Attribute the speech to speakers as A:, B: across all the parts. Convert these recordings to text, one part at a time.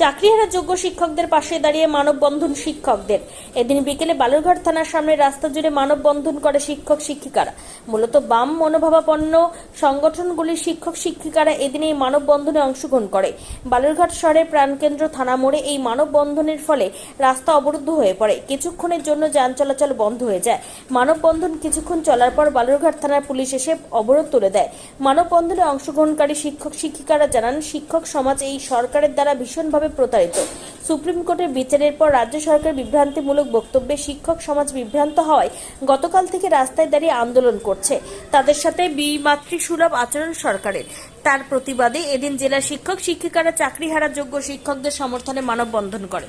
A: চাকরিহারা যোগ্য শিক্ষকদের পাশে দাঁড়িয়ে মানববন্ধন শিক্ষকদের। এদিন বিকেলে বালুরঘাট থানার সামনে রাস্তা জুড়ে মানববন্ধন করে শিক্ষক শিক্ষিকারা। মূলত বাম মনোভাবাপন্ন সংগঠনগুলির শিক্ষক শিক্ষিকারা এদিন এই মানববন্ধনে অংশগ্রহণ করে। বালুরঘাট শহরের প্রাণকেন্দ্র থানা মোড়ে এই মানববন্ধনের ফলে রাস্তা অবরুদ্ধ হয়ে পড়ে। কিছুক্ষণের জন্য যান চলাচল বন্ধ হয়ে যায়। মানববন্ধন কিছুক্ষণ চলার পর বালুরঘাট থানার পুলিশ এসে অবরোধ তুলে দেয়। মানববন্ধনে অংশগ্রহণকারী শিক্ষক শিক্ষিকারা জানান, শিক্ষক সমাজ এই সরকারের দ্বারা ভীষণভাবে প্রতারিত। সুপ্রিম কোর্টের বিচারের পর রাজ্য সরকার বিভ্রান্তিমূলক বক্তব্যে শিক্ষক সমাজ বিভ্রান্ত হওয়ায় গতকাল থেকে রাস্তায় দাঁড়িয়ে আন্দোলন করছে। তাদের সাথে বিমাতৃসুলভ আচরণ সরকারের। তার প্রতিবাদে এদিন জেলা শিক্ষক, শিক্ষিকারা চাকরি হারা যোগ্য শিক্ষকদের সমর্থনে মানববন্ধন করে।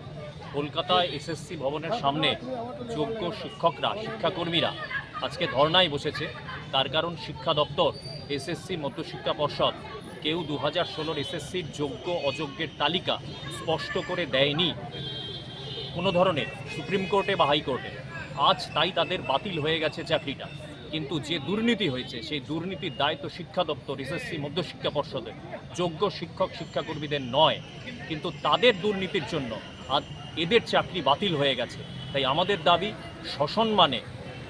B: কলকাতায় এসএসসি ভবনের সামনে যোগ্য শিক্ষকরা, শিক্ষাকর্মীরা আজকে ধর্নায় বসেছে। তার কারণ শিক্ষা দপ্তর এসএসসি মধ্যশিক্ষা পর্ষদ কেউ দু হাজার ষোলোর এসএসসির যোগ্য অযোগ্যের তালিকা স্পষ্ট করে দেয়নি। কোনো ধরনের সুপ্রিম কোর্টে বা হাইকোর্টে আজ তাই তাদের বাতিল হয়ে গেছে চাকরিটা। কিন্তু যে দুর্নীতি হয়েছে, সেই দুর্নীতির দায় তো শিক্ষা দপ্তর এসএসসি মধ্যশিক্ষা পর্ষদের। যোগ্য শিক্ষক, শিক্ষাকর্মীদের নয়। কিন্তু তাদের দুর্নীতির জন্য এদের চাকরি বাতিল হয়ে গেছে। তাই আমাদের দাবি সসম্মানে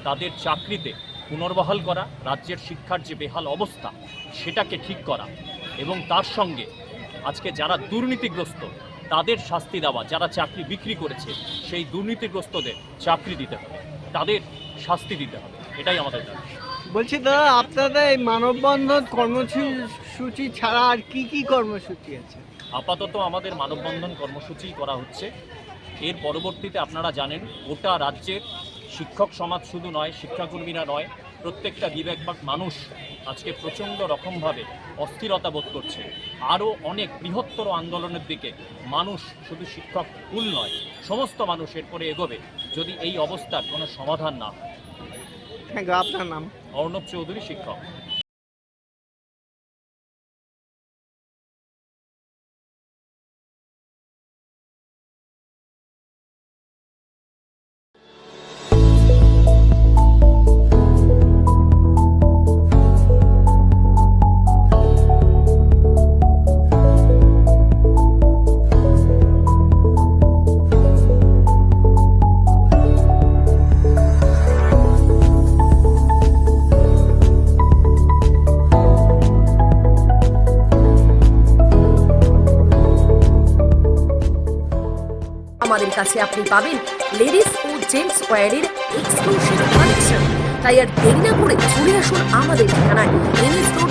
B: তাদের চাকরিতে পুনর্বহাল করা রাজ্যের শিক্ষার যে বেহাল অবস্থা সেটাকে ঠিক করা এবং তার সঙ্গে আজকে যারা দুর্নীতিগ্রস্ত তাদের শাস্তি দেওয়া যারা চাকরি বিক্রি করেছে সেই দুর্নীতিগ্রস্তদের চাকরি দিতে হবে। তাদের শাস্তি দিতে হবে। এটাই আমাদের দাবি।
C: বলছি দাদা আপনাদের এই মানববন্ধন কর্মসূচি ছাড়া আর কি কি কর্মসূচি আছে?
B: আপাতত আমাদের মানববন্ধন কর্মসূচি করা হচ্ছে। এর পরবর্তীতে আপনারা জানেন গোটা রাজ্যের শিক্ষক সমাজ শুধু নয় শিক্ষাকর্মীরা নয় প্রত্যেকটা বিবেকবাক মানুষ আজকে প্রচণ্ড রকমভাবে অস্থিরতা বোধ করছে। আরও অনেক বৃহত্তর আন্দোলনের দিকে মানুষ শুধু শিক্ষক কুল নয় সমস্ত মানুষ এরপরে এগোবে যদি এই অবস্থার কোনো সমাধান না হয়।
C: আপনার নাম।
B: অর্ণব চৌধুরী শিক্ষক।
D: আমাদের কাছে আপনি পাবেন লেডিস ও জেন্টস ওয়্যারের এক্সক্লুসিভ কালেকশন তাই আর দেরি না করে চলে আসুন আমাদের ঠিকানায়। NS road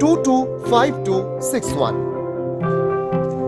E: two two five two six one